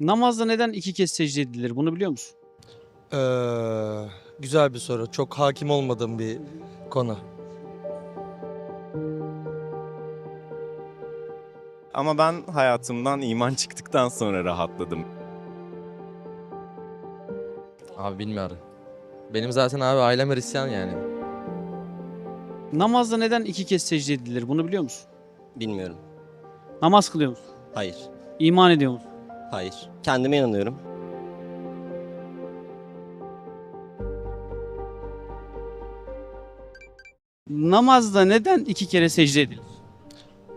Namazda neden iki kez secde edilir bunu biliyor musun? Ee, güzel bir soru. Çok hakim olmadığım bir konu. Ama ben hayatımdan iman çıktıktan sonra rahatladım. Abi bilmiyorum. Benim zaten abi ailem Hristiyan yani. Namazda neden iki kez secde edilir bunu biliyor musun? Bilmiyorum. Namaz kılıyor musun? Hayır. İman ediyor musun? Hayır. Kendime inanıyorum. Namazda neden iki kere secde edilir?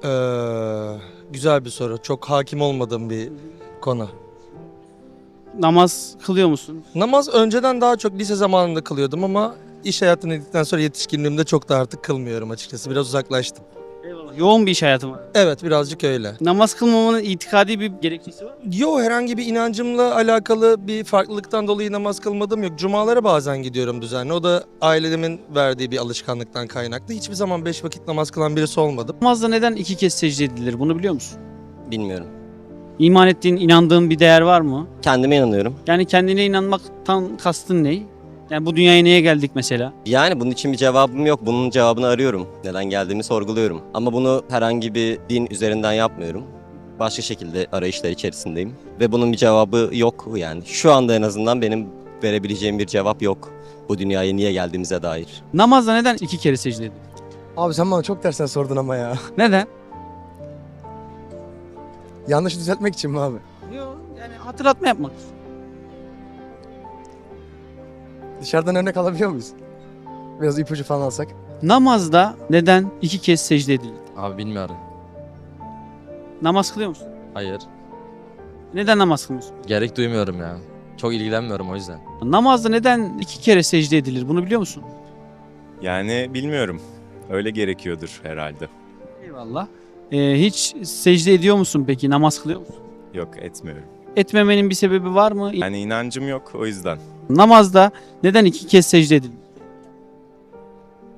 Ee, güzel bir soru. Çok hakim olmadığım bir konu. Namaz kılıyor musun? Namaz önceden daha çok lise zamanında kılıyordum ama iş hayatına girdikten sonra yetişkinliğimde çok da artık kılmıyorum açıkçası. Biraz uzaklaştım. Yoğun bir iş hayatı var. Evet birazcık öyle. Namaz kılmamanın itikadi bir gerekçesi var mı? Yo herhangi bir inancımla alakalı bir farklılıktan dolayı namaz kılmadım yok. Cumalara bazen gidiyorum düzenli. O da ailemin verdiği bir alışkanlıktan kaynaklı. Hiçbir zaman beş vakit namaz kılan birisi olmadım. Namazda neden iki kez secde edilir bunu biliyor musun? Bilmiyorum. İman ettiğin, inandığın bir değer var mı? Kendime inanıyorum. Yani kendine inanmaktan kastın ne? Yani bu dünyaya niye geldik mesela? Yani bunun için bir cevabım yok. Bunun cevabını arıyorum. Neden geldiğimi sorguluyorum. Ama bunu herhangi bir din üzerinden yapmıyorum. Başka şekilde arayışlar içerisindeyim. Ve bunun bir cevabı yok yani. Şu anda en azından benim verebileceğim bir cevap yok. Bu dünyaya niye geldiğimize dair. Namazda neden iki kere secde edilir? Abi sen bana çok tersten sordun ama ya. Neden? Yanlışı düzeltmek için mi abi? Yok yani hatırlatma yapmak. Dışarıdan örnek alabiliyor muyuz? Biraz ipucu falan alsak. Namazda neden iki kez secde edilir? Abi bilmiyorum. Namaz kılıyor musun? Hayır. Neden namaz kılmıyorsun? Gerek duymuyorum ya. Çok ilgilenmiyorum o yüzden. Namazda neden iki kere secde edilir bunu biliyor musun? Yani bilmiyorum. Öyle gerekiyordur herhalde. Eyvallah. Ee, hiç secde ediyor musun peki? Namaz kılıyor musun? Yok etmiyorum. Etmemenin bir sebebi var mı? Yani inancım yok o yüzden. Namazda neden iki kez secde edilir?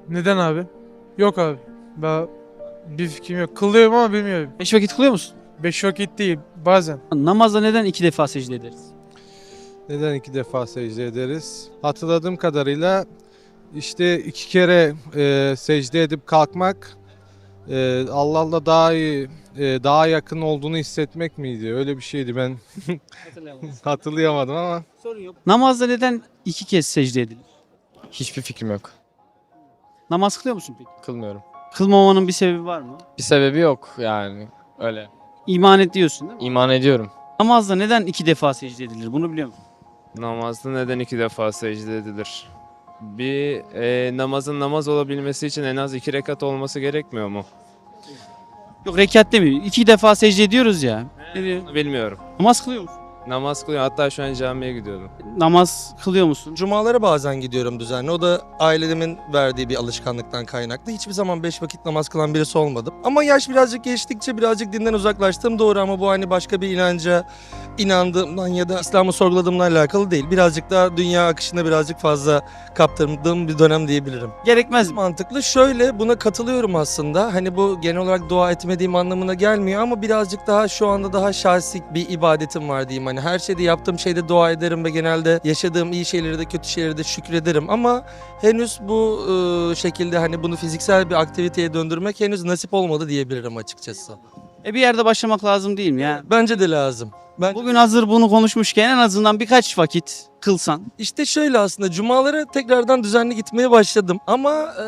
Neden abi? Yok abi. Ben bir fikrim yok. Kılıyorum ama bilmiyorum. Beş vakit kılıyor musun? Beş vakit değil. Bazen. Namazda neden iki defa secde ederiz? Neden iki defa secde ederiz? Hatırladığım kadarıyla işte iki kere e, secde edip kalkmak e, Allah'la daha iyi, e, daha yakın olduğunu hissetmek miydi? Öyle bir şeydi ben hatırlayamadım ama. Sorun yok. Namazda neden iki kez secde edilir? Hiçbir fikrim yok. Namaz kılıyor musun peki? Kılmıyorum. Kılmamanın bir sebebi var mı? Bir sebebi yok yani. Öyle. İman ediyorsun değil mi? İman ediyorum. Namazda neden iki defa secde edilir bunu biliyor musun? Namazda neden iki defa secde edilir? Bir e, namazın namaz olabilmesi için en az iki rekat olması gerekmiyor mu? Yok rekat demiyor. İki defa secde ediyoruz ya. Ne diyor? Bilmiyorum. Namaz kılıyor musun? Namaz kılıyor. Hatta şu an camiye gidiyordum. Namaz kılıyor musun? Cumalara bazen gidiyorum düzenli. O da ailemin verdiği bir alışkanlıktan kaynaklı. Hiçbir zaman beş vakit namaz kılan birisi olmadım. Ama yaş birazcık geçtikçe birazcık dinden uzaklaştım doğru ama bu hani başka bir inanca inandığımdan ya da İslam'ı sorguladığımla alakalı değil. Birazcık daha dünya akışına birazcık fazla kaptırdığım bir dönem diyebilirim. Gerekmez? Mantıklı şöyle buna katılıyorum aslında. Hani bu genel olarak dua etmediğim anlamına gelmiyor ama birazcık daha şu anda daha şahsi bir ibadetim var diyeyim. Hani her şeyde yaptığım şeyde dua ederim ve genelde yaşadığım iyi şeyleri de kötü şeyleri de şükrederim ama henüz bu e, şekilde hani bunu fiziksel bir aktiviteye döndürmek henüz nasip olmadı diyebilirim açıkçası. E bir yerde başlamak lazım değil mi ya? Bence de lazım. Ben Bugün hazır bunu konuşmuşken en azından birkaç vakit kılsan. İşte şöyle aslında cumalara tekrardan düzenli gitmeye başladım. Ama e,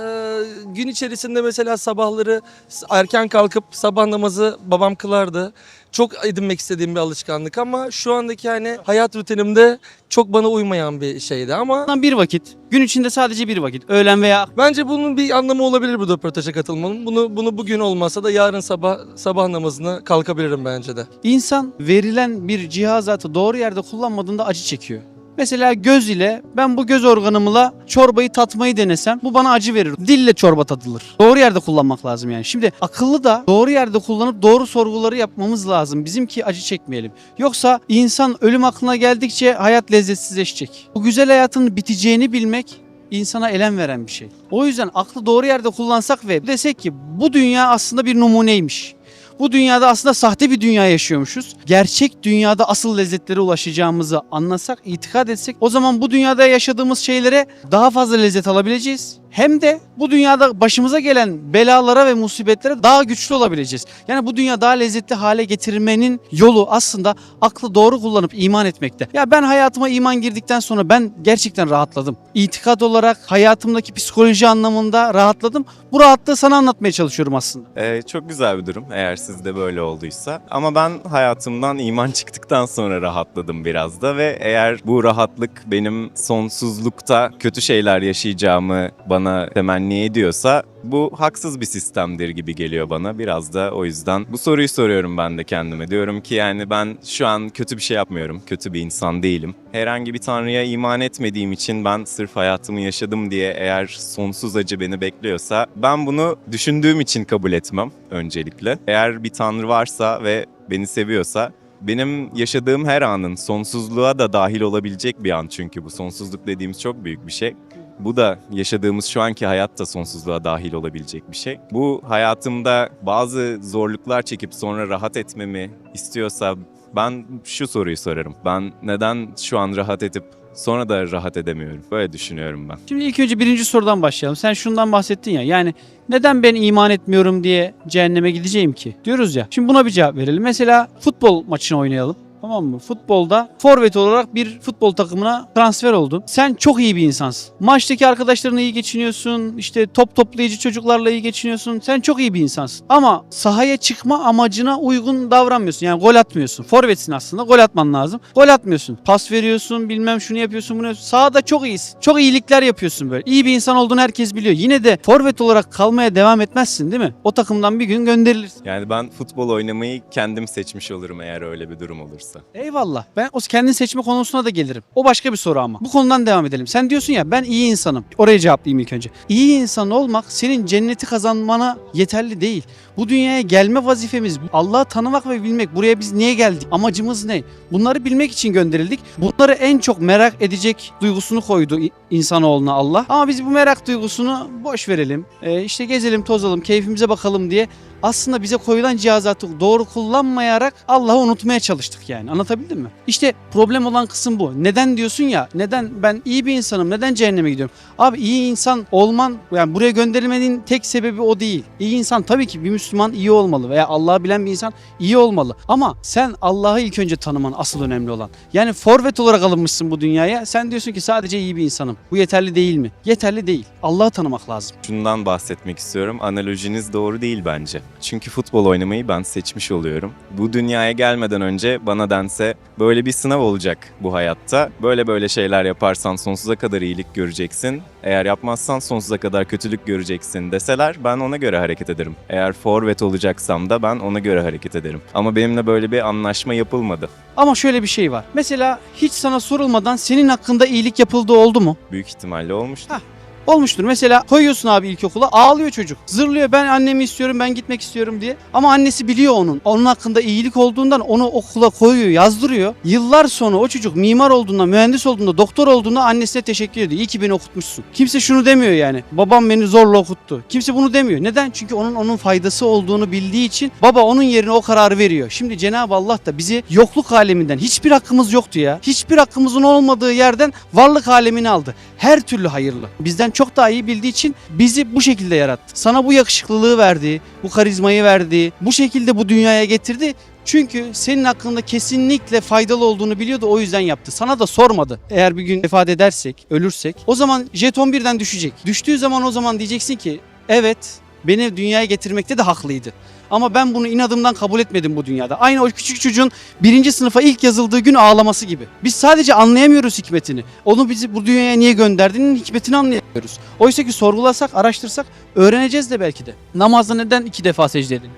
gün içerisinde mesela sabahları erken kalkıp sabah namazı babam kılardı. Çok edinmek istediğim bir alışkanlık ama şu andaki hani hayat rutinimde çok bana uymayan bir şeydi ama Bundan bir vakit. Gün içinde sadece bir vakit. Öğlen veya bence bunun bir anlamı olabilir bu röportaja katılmanın. Bunu bunu bugün olmasa da yarın sabah sabah namazına kalkabilirim bence de. insan verilen bir cihazatı doğru yerde kullanmadığında acı çekiyor. Mesela göz ile ben bu göz organımla çorbayı tatmayı denesem bu bana acı verir. Dille çorba tadılır. Doğru yerde kullanmak lazım yani. Şimdi akıllı da doğru yerde kullanıp doğru sorguları yapmamız lazım. Bizimki acı çekmeyelim. Yoksa insan ölüm aklına geldikçe hayat lezzetsizleşecek. Bu güzel hayatın biteceğini bilmek insana elem veren bir şey. O yüzden aklı doğru yerde kullansak ve desek ki bu dünya aslında bir numuneymiş. Bu dünyada aslında sahte bir dünya yaşıyormuşuz. Gerçek dünyada asıl lezzetlere ulaşacağımızı anlasak, itikad etsek o zaman bu dünyada yaşadığımız şeylere daha fazla lezzet alabileceğiz. Hem de bu dünyada başımıza gelen belalara ve musibetlere daha güçlü olabileceğiz. Yani bu dünya daha lezzetli hale getirmenin yolu aslında aklı doğru kullanıp iman etmekte. Ya ben hayatıma iman girdikten sonra ben gerçekten rahatladım. İtikad olarak hayatımdaki psikoloji anlamında rahatladım. Bu rahatlığı sana anlatmaya çalışıyorum aslında. Ee, çok güzel bir durum eğer sizde böyle olduysa. Ama ben hayatımdan iman çıktıktan sonra rahatladım biraz da ve eğer bu rahatlık benim sonsuzlukta kötü şeyler yaşayacağımı bana temenni ediyorsa bu haksız bir sistemdir gibi geliyor bana. Biraz da o yüzden bu soruyu soruyorum ben de kendime. Diyorum ki yani ben şu an kötü bir şey yapmıyorum. Kötü bir insan değilim. Herhangi bir tanrıya iman etmediğim için ben sırf hayatımı yaşadım diye eğer sonsuz acı beni bekliyorsa ben bunu düşündüğüm için kabul etmem öncelikle. Eğer bir tanrı varsa ve beni seviyorsa benim yaşadığım her anın sonsuzluğa da dahil olabilecek bir an çünkü bu sonsuzluk dediğimiz çok büyük bir şey. Bu da yaşadığımız şu anki hayat da sonsuzluğa dahil olabilecek bir şey. Bu hayatımda bazı zorluklar çekip sonra rahat etmemi istiyorsa ben şu soruyu sorarım. Ben neden şu an rahat edip sonra da rahat edemiyorum? Böyle düşünüyorum ben. Şimdi ilk önce birinci sorudan başlayalım. Sen şundan bahsettin ya yani neden ben iman etmiyorum diye cehenneme gideceğim ki? Diyoruz ya. Şimdi buna bir cevap verelim. Mesela futbol maçını oynayalım. Tamam mı? Futbolda forvet olarak bir futbol takımına transfer oldun. Sen çok iyi bir insansın. Maçtaki arkadaşlarınla iyi geçiniyorsun. İşte top toplayıcı çocuklarla iyi geçiniyorsun. Sen çok iyi bir insansın. Ama sahaya çıkma amacına uygun davranmıyorsun. Yani gol atmıyorsun. Forvetsin aslında. Gol atman lazım. Gol atmıyorsun. Pas veriyorsun. Bilmem şunu yapıyorsun bunu yapıyorsun. Sahada çok iyisin. Çok iyilikler yapıyorsun böyle. İyi bir insan olduğunu herkes biliyor. Yine de forvet olarak kalmaya devam etmezsin değil mi? O takımdan bir gün gönderilirsin. Yani ben futbol oynamayı kendim seçmiş olurum eğer öyle bir durum olursa. Eyvallah. Ben o kendin seçme konusuna da gelirim. O başka bir soru ama. Bu konudan devam edelim. Sen diyorsun ya ben iyi insanım. Oraya cevaplayayım ilk önce. İyi insan olmak senin cenneti kazanmana yeterli değil. Bu dünyaya gelme vazifemiz Allah'ı tanımak ve bilmek. Buraya biz niye geldik? Amacımız ne? Bunları bilmek için gönderildik. Bunları en çok merak edecek duygusunu koydu insanoğluna Allah. Ama biz bu merak duygusunu boş verelim. Ee, işte gezelim, tozalım, keyfimize bakalım diye aslında bize koyulan cihazatı doğru kullanmayarak Allah'ı unutmaya çalıştık yani. Anlatabildim mi? İşte problem olan kısım bu. Neden diyorsun ya? Neden ben iyi bir insanım? Neden cehenneme gidiyorum? Abi iyi insan olman yani buraya gönderilmenin tek sebebi o değil. İyi insan tabii ki bir Müslüman iyi olmalı veya Allah'ı bilen bir insan iyi olmalı. Ama sen Allah'ı ilk önce tanıman asıl önemli olan. Yani forvet olarak alınmışsın bu dünyaya. Sen diyorsun ki sadece iyi bir insanım. Bu yeterli değil mi? Yeterli değil. Allah'ı tanımak lazım. Şundan bahsetmek istiyorum. Analojiniz doğru değil bence. Çünkü futbol oynamayı ben seçmiş oluyorum. Bu dünyaya gelmeden önce bana dense böyle bir sınav olacak bu hayatta. Böyle böyle şeyler yaparsan sonsuza kadar iyilik göreceksin. Eğer yapmazsan sonsuza kadar kötülük göreceksin deseler ben ona göre hareket ederim. Eğer forvet olacaksam da ben ona göre hareket ederim. Ama benimle böyle bir anlaşma yapılmadı. Ama şöyle bir şey var. Mesela hiç sana sorulmadan senin hakkında iyilik yapıldığı oldu mu? Büyük ihtimalle olmuştu. Ha. Olmuştur. Mesela koyuyorsun abi ilkokula ağlıyor çocuk. Zırlıyor ben annemi istiyorum ben gitmek istiyorum diye. Ama annesi biliyor onun. Onun hakkında iyilik olduğundan onu okula koyuyor yazdırıyor. Yıllar sonra o çocuk mimar olduğunda, mühendis olduğunda, doktor olduğunda annesine teşekkür ediyor. İyi ki beni okutmuşsun. Kimse şunu demiyor yani. Babam beni zorla okuttu. Kimse bunu demiyor. Neden? Çünkü onun onun faydası olduğunu bildiği için baba onun yerine o kararı veriyor. Şimdi Cenab-ı Allah da bizi yokluk aleminden hiçbir hakkımız yoktu ya. Hiçbir hakkımızın olmadığı yerden varlık alemini aldı. Her türlü hayırlı. Bizden çok daha iyi bildiği için bizi bu şekilde yarattı. Sana bu yakışıklılığı verdi, bu karizmayı verdi, bu şekilde bu dünyaya getirdi. Çünkü senin hakkında kesinlikle faydalı olduğunu biliyordu o yüzden yaptı. Sana da sormadı. Eğer bir gün vefat edersek, ölürsek o zaman jeton birden düşecek. Düştüğü zaman o zaman diyeceksin ki evet beni dünyaya getirmekte de haklıydı. Ama ben bunu inadımdan kabul etmedim bu dünyada. Aynı o küçük çocuğun birinci sınıfa ilk yazıldığı gün ağlaması gibi. Biz sadece anlayamıyoruz hikmetini. Onu bizi bu dünyaya niye gönderdiğinin hikmetini anlayamıyoruz. Oysa ki sorgulasak, araştırsak öğreneceğiz de belki de. Namazda neden iki defa secde edin?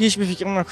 Hiçbir fikrim yok.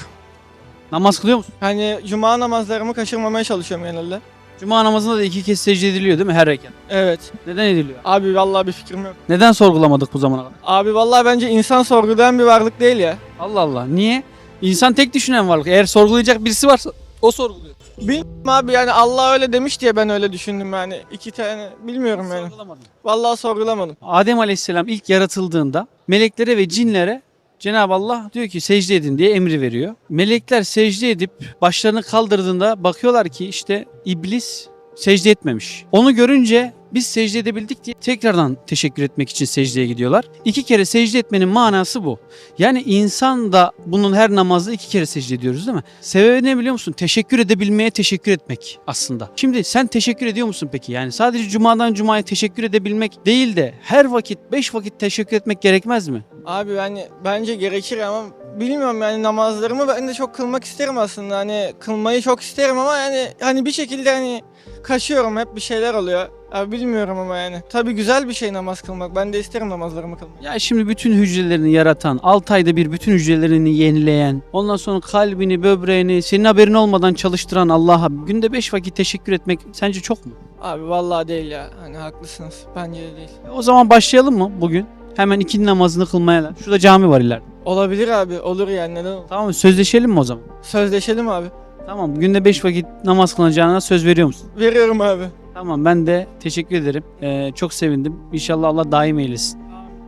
Namaz kılıyor musun? Hani cuma namazlarımı kaçırmamaya çalışıyorum genelde. Cuma namazında da iki kez secde ediliyor değil mi her rekat? Evet. Neden ediliyor? Abi vallahi bir fikrim yok. Neden sorgulamadık bu zamana kadar? Abi vallahi bence insan sorgulayan bir varlık değil ya. Allah Allah. Niye? İnsan tek düşünen varlık. Eğer sorgulayacak birisi varsa o sorguluyor. Bilmiyorum abi yani Allah öyle demiş diye ben öyle düşündüm yani. iki tane bilmiyorum yani. Sorgulamadım. Vallahi sorgulamadım. Adem Aleyhisselam ilk yaratıldığında meleklere ve cinlere Cenab-ı Allah diyor ki secde edin diye emri veriyor. Melekler secde edip başlarını kaldırdığında bakıyorlar ki işte iblis secde etmemiş. Onu görünce biz secde edebildik diye tekrardan teşekkür etmek için secdeye gidiyorlar. İki kere secde etmenin manası bu. Yani insan da bunun her namazda iki kere secde ediyoruz değil mi? Sebebi ne biliyor musun? Teşekkür edebilmeye teşekkür etmek aslında. Şimdi sen teşekkür ediyor musun peki? Yani sadece cumadan cumaya teşekkür edebilmek değil de her vakit beş vakit teşekkür etmek gerekmez mi? Abi yani bence gerekir ama bilmiyorum yani namazlarımı ben de çok kılmak isterim aslında. Hani kılmayı çok isterim ama yani hani bir şekilde hani kaçıyorum hep bir şeyler oluyor. Abi bilmiyorum ama yani. Tabii güzel bir şey namaz kılmak. Ben de isterim namazlarımı kılmak. Ya şimdi bütün hücrelerini yaratan, 6 ayda bir bütün hücrelerini yenileyen, ondan sonra kalbini, böbreğini senin haberin olmadan çalıştıran Allah'a günde 5 vakit teşekkür etmek sence çok mu? Abi vallahi değil ya. Hani haklısınız. Bence de değil. E O zaman başlayalım mı bugün? Hemen ikindi namazını kılmaya. lan. Şurada cami var ileride. Olabilir abi. Olur yani neden olmasın? Tamam mı? Sözleşelim mi o zaman? Sözleşelim abi. Tamam günde 5 vakit namaz kılacağına söz veriyor musun? Veriyorum abi. Tamam ben de teşekkür ederim. Ee, çok sevindim. İnşallah Allah daim eylesin.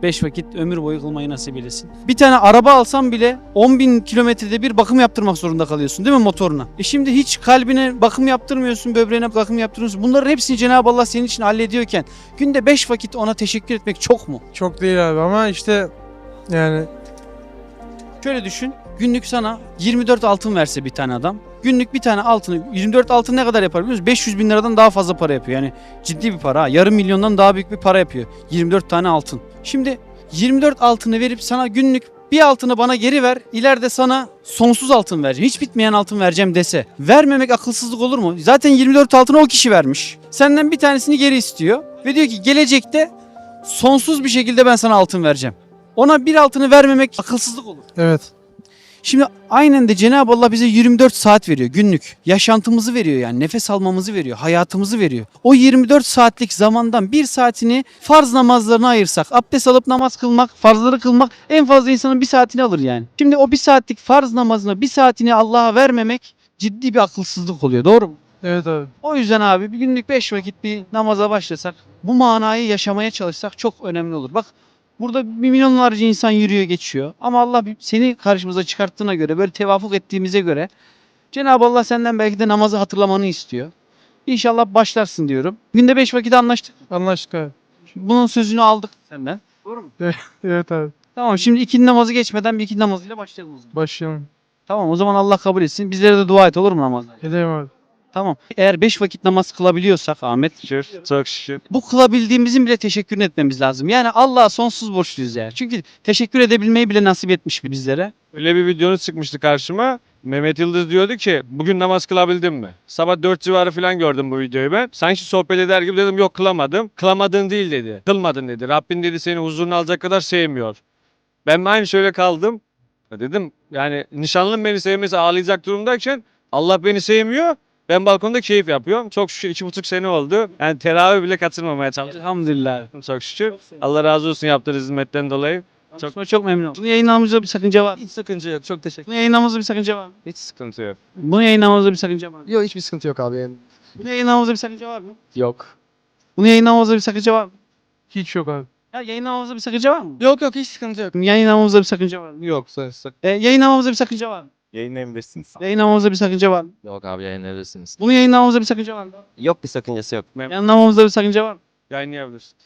5 vakit ömür boyu kılmayı nasip eylesin. Bir tane araba alsam bile 10 bin kilometrede bir bakım yaptırmak zorunda kalıyorsun değil mi motoruna? E şimdi hiç kalbine bakım yaptırmıyorsun, böbreğine bakım yaptırmıyorsun. Bunların hepsini Cenab-ı Allah senin için hallediyorken günde 5 vakit ona teşekkür etmek çok mu? Çok değil abi ama işte yani Şöyle düşün. Günlük sana 24 altın verse bir tane adam. Günlük bir tane altını 24 altın ne kadar yapar biliyor musun? 500 bin liradan daha fazla para yapıyor. Yani ciddi bir para. Yarım milyondan daha büyük bir para yapıyor. 24 tane altın. Şimdi 24 altını verip sana günlük bir altını bana geri ver. ileride sana sonsuz altın vereceğim. Hiç bitmeyen altın vereceğim dese. Vermemek akılsızlık olur mu? Zaten 24 altını o kişi vermiş. Senden bir tanesini geri istiyor. Ve diyor ki gelecekte sonsuz bir şekilde ben sana altın vereceğim. Ona bir altını vermemek akılsızlık olur. evet. Şimdi aynen de Cenab-ı Allah bize 24 saat veriyor günlük. Yaşantımızı veriyor yani nefes almamızı veriyor, hayatımızı veriyor. O 24 saatlik zamandan bir saatini farz namazlarına ayırsak, abdest alıp namaz kılmak, farzları kılmak en fazla insanın bir saatini alır yani. Şimdi o bir saatlik farz namazına bir saatini Allah'a vermemek ciddi bir akılsızlık oluyor doğru mu? Evet abi. O yüzden abi bir günlük 5 vakit bir namaza başlasak, bu manayı yaşamaya çalışsak çok önemli olur. Bak burada bir milyonlarca insan yürüyor geçiyor. Ama Allah seni karşımıza çıkarttığına göre, böyle tevafuk ettiğimize göre Cenab-ı Allah senden belki de namazı hatırlamanı istiyor. İnşallah başlarsın diyorum. Günde 5 vakit anlaştık. Anlaştık abi. Bunun sözünü aldık senden. Doğru mu? Evet abi. Tamam şimdi ikindi namazı geçmeden bir ikindi namazıyla başlayalım. o zaman. Başlayalım. Tamam o zaman Allah kabul etsin. Bizlere de dua et olur mu namazda? Edelim abi. Tamam. Eğer 5 vakit namaz kılabiliyorsak Ahmet Şükür. Çok şükür. bu kılabildiğimizin bile teşekkürünü etmemiz lazım. Yani Allah'a sonsuz borçluyuz yani. Çünkü teşekkür edebilmeyi bile nasip etmiş bizlere. Öyle bir videonuz çıkmıştı karşıma. Mehmet Yıldız diyordu ki bugün namaz kılabildin mi? Sabah 4 civarı falan gördüm bu videoyu ben. Sanki sohbet eder gibi dedim yok kılamadım. Kılamadın değil dedi. Kılmadın dedi. Rabbin dedi seni huzuruna alacak kadar sevmiyor. Ben de aynı şöyle kaldım. Dedim yani nişanlım beni sevmesi ağlayacak durumdayken Allah beni sevmiyor. Ben balkonda keyif yapıyorum. Çok şükür iki buçuk sene oldu. Yani teravih bile katılmamaya çalıştım. Elhamdülillah. Çok şükür. Allah razı olsun yaptığınız hizmetten dolayı. Çok çok, çok memnun oldum. Bunu yayınlamamızda bir sakınca var mı? Hiç sakınca yok. Çok teşekkür Bunu yayınlamamızda bir sakınca var mı? Hiç sıkıntı yok. Bunu yayınlamamızda bir sakınca var mı? Yok hiçbir sıkıntı yok abi. Yani. Bunu yayınlamamızda bir sakınca var mı? Yok. Bunu yayınlamamızda bir sakınca var mı? Hiç yok abi. Ya yayınlamamızda bir sakınca var mı? Yok yok hiç sıkıntı yok. Yayınlamamızda bir sakınca var mı? Yok sen sak- E, yayınlamamızda bir sakınca var mı? Yayınlayabilirsiniz. Yayınlamamızda bir sakınca var mı? Yok abi yayınlayabilirsiniz. Bunu yayınlamamızda bir sakınca var mı? Yok bir sakıncası yok. Yayınlamamızda bir sakınca var mı? Yayınlayabilirsin.